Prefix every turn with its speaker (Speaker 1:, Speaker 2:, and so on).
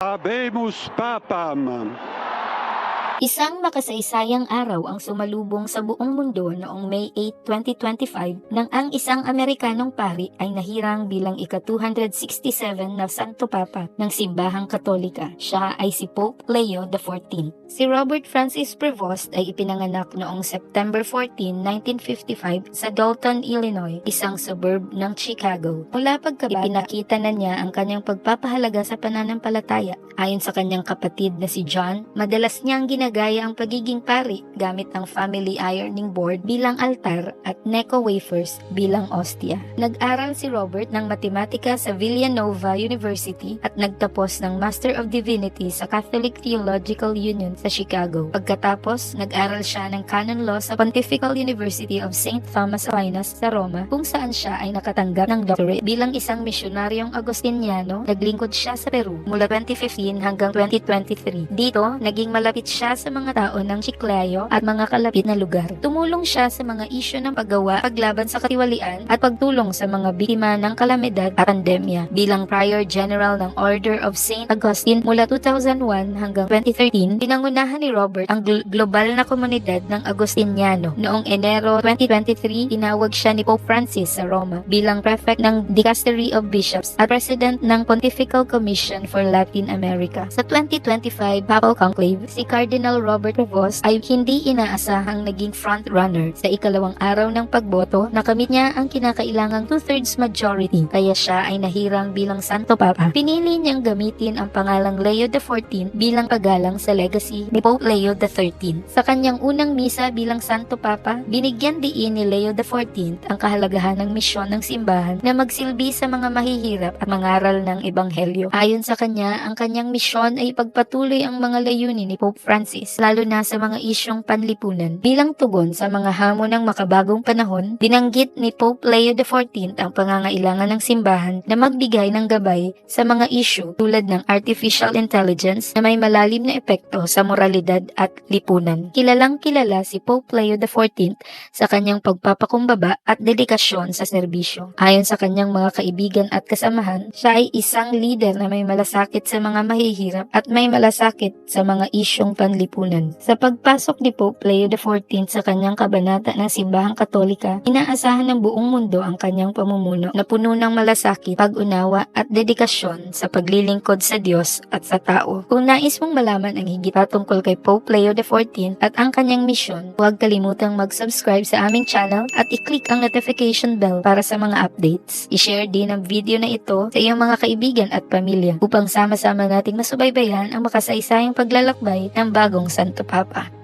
Speaker 1: Habemos Papam.
Speaker 2: Isang makasaysayang araw ang sumalubong sa buong mundo noong May 8, 2025 nang ang isang Amerikanong pari ay nahirang bilang ika-267 na Santo Papa ng Simbahang Katolika. Siya ay si Pope Leo XIV. Si Robert Francis Prevost ay ipinanganak noong September 14, 1955 sa Dalton, Illinois, isang suburb ng Chicago. Mula pagkabata, ipinakita na niya ang kanyang pagpapahalaga sa pananampalataya. Ayon sa kanyang kapatid na si John, madalas niyang ginagaya ang pagiging pari gamit ang family ironing board bilang altar at Necco wafers bilang ostia. Nag-aral si Robert ng matematika sa Villanova University at nagtapos ng Master of Divinity sa Catholic Theological Union sa Chicago. Pagkatapos, nag-aral siya ng canon law sa Pontifical University of St. Thomas Aquinas sa Roma kung saan siya ay nakatanggap ng doctorate bilang isang misyonaryong Agostiniano. Naglingkod siya sa Peru mula 2015 hanggang 2023. Dito, naging malapit siya sa mga tao ng Chiclayo at mga kalapit na lugar. Tumulong siya sa mga isyu ng paggawa, paglaban sa katiwalian at pagtulong sa mga biktima ng kalamidad at pandemya. Bilang Prior General ng Order of St. Augustine mula 2001 hanggang 2013, pinangunahan ni Robert ang gl- global na komunidad ng Agostiniano. Noong Enero 2023, tinawag siya ni Pope Francis sa Roma bilang Prefect ng Dicastery of Bishops at President ng Pontifical Commission for Latin America. Sa 2025 Papal Conclave, si Cardinal Robert Prevost ay hindi inaasahang naging frontrunner sa ikalawang araw ng pagboto. Nakamit niya ang kinakailangang two-thirds majority kaya siya ay nahirang bilang Santo Papa. Pinili niyang gamitin ang pangalang Leo XIV bilang paggalang sa legacy ni Pope Leo XIII. Sa kanyang unang misa bilang Santo Papa, binigyan diin ni Leo XIV ang kahalagahan ng misyon ng simbahan na magsilbi sa mga mahihirap at mangaral ng ebanghelyo. Ayon sa kanya, ang kanyang misyon ay pagpatuloy ang mga layunin ni Pope Francis, lalo na sa mga isyong panlipunan. Bilang tugon sa mga hamon ng makabagong panahon, binanggit ni Pope Leo XIV ang pangangailangan ng simbahan na magbigay ng gabay sa mga isyu tulad ng artificial intelligence na may malalim na epekto sa moralidad at lipunan. Kilalang kilala si Pope Leo XIV sa kanyang pagpapakumbaba at dedikasyon sa serbisyo. Ayon sa kanyang mga kaibigan at kasamahan, siya ay isang leader na may malasakit sa mga mahihirap at may malasakit sa mga isyong panlipunan. Sa pagpasok ni Pope Leo XIV sa kanyang kabanata ng Simbahang Katolika, inaasahan ng buong mundo ang kanyang pamumuno na puno ng malasakit, pag-unawa at dedikasyon sa paglilingkod sa Diyos at sa tao. Kung nais mong malaman ang higit pa tungkol kay Pope Leo XIV at ang kanyang misyon, huwag kalimutang mag-subscribe sa aming channel at i-click ang notification bell para sa mga updates. I-share din ang video na ito sa iyong mga kaibigan at pamilya upang sama-sama nating masubaybayan ang makasaysayang paglalakbay ng bagong Santo Papa.